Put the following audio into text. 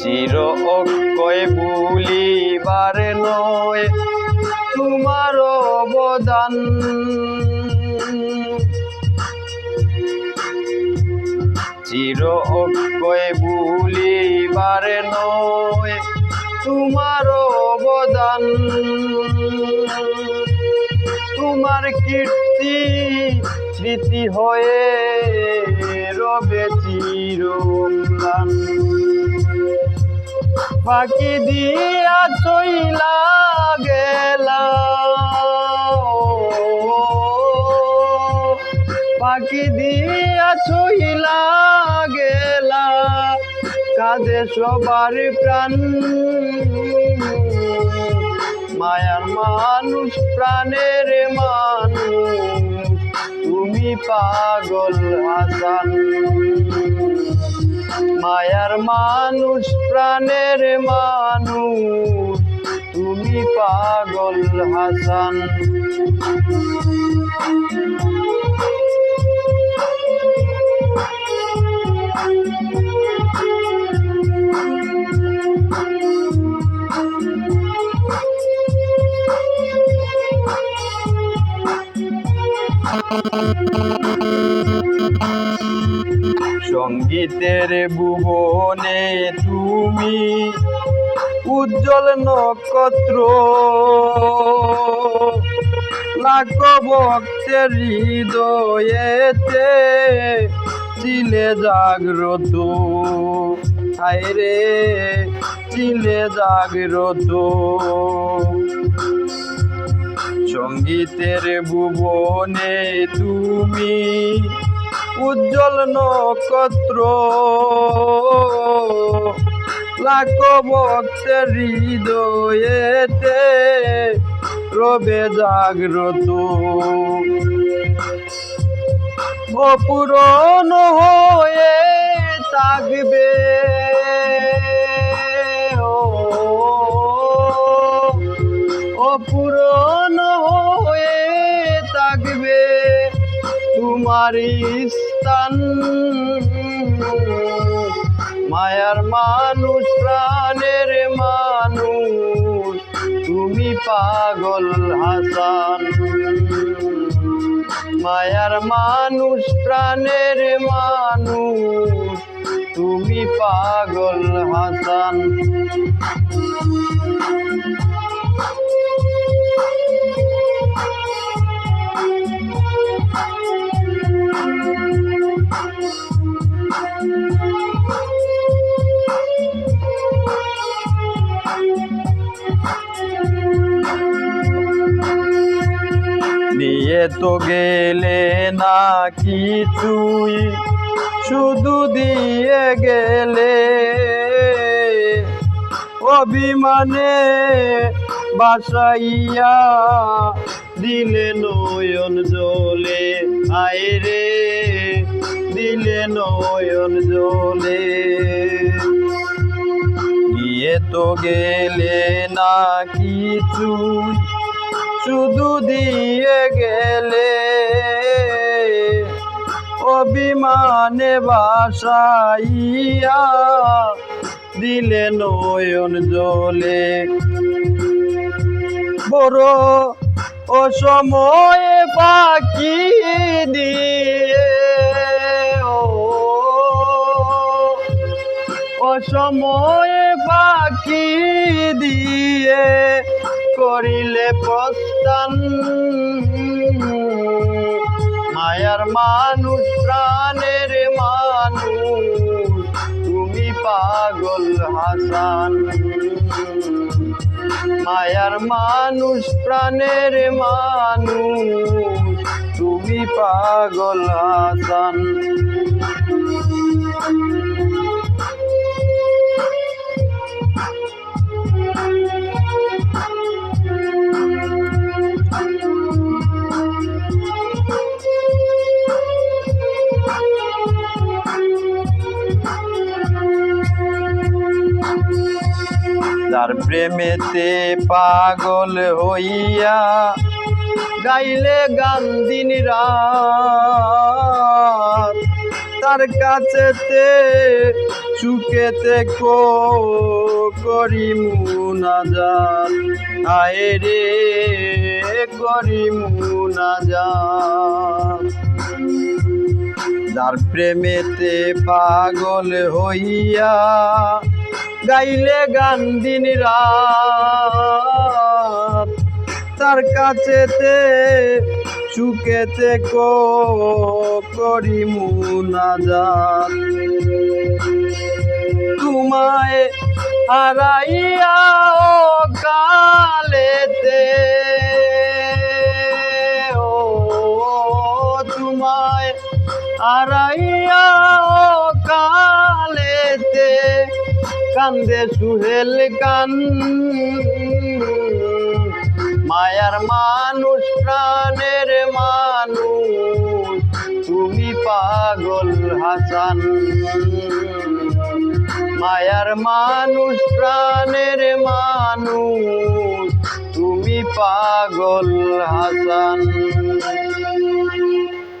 চির অক্ষয় ভুলিবার নয় তোমার অবদান। চির অক্ষয় ভুলিবার নয় তোমার অবদান। তোমার কীর্তি স্মৃতি হয়ে রবে চিরম্লান। ফাঁকি দিয়া চইলা গেলা ফাঁকি দিয়া চইলা গেলা কাঁদে সবার প্রাণ। মায়ার মানুষ প্রাণের মানুষ, তুমি পাগল হাসান মায়ার মানুষ প্রাণের মানুষ। তুমি পাগল হাসান। সঙ্গীতের ভুবনে তুমি উজ্জ্বল নক্ষত্র। লাখ ভক্তের হৃদয়েতে চিলে জাগ্রত। হায় রে, চিলে জাগ্রত। সঙ্গীতের ভুবনে তুমি উজ্জ্বল নক্ষত্র। লাখ ভক্তের হৃদয়েতে রবে জাগ্রত। অপুরন হয়ে থাকবে। ও অপুরন হয়ে থাকবে। তোমার স্থান মায়ার মানুষ, প্রাণের মানুষ, তুমি পাগল হাসান। মায়ার মানুষ, প্রাণের মানুষ, তুমি পাগল হাসান। নিয়ে তো গেলে না কিছুই শুধু দিয়ে গেলে। অভিমানে বাসাইয়া দিলে নয়ন জলে আয় রে, দিলে নয়ন জলে গিয়ে তো গেলে না কিছুই শুধু দিয়ে গেলে অভিমানে বাসাইয়া দিলে নয়ন জলে বড় অসময়ে পাখি দিয়ে, ও অসময়ে পাখি করিলে প্রস্থান। মায়ার মানুষ, প্রাণের মানুষ, তুমি পাগল হাসান। মায়ার মানুষ, প্রাণের মানুষ, তুমি পাগল হাসান। যার প্রেমেতে পাগল হইয়া গাইলে গান দিন রাত। তার কাছেতে সুখেতে কো করি মুনাজাত আয় রে করি মুনাজাত যার প্রেমেতে পাগল হইয়া গাইলে গান দিন তার কাছেতে সুখেতে কো করি মুনাজাত। তোমায় হারাইয়া কালেতে কান্দে সুহেল কান। মায়ার মানুষ, প্রাণের মানুষ, তুমি পাগল হাসান। মায়ার মানুষ, প্রাণের মানুষ, তুমি পাগল হাসান।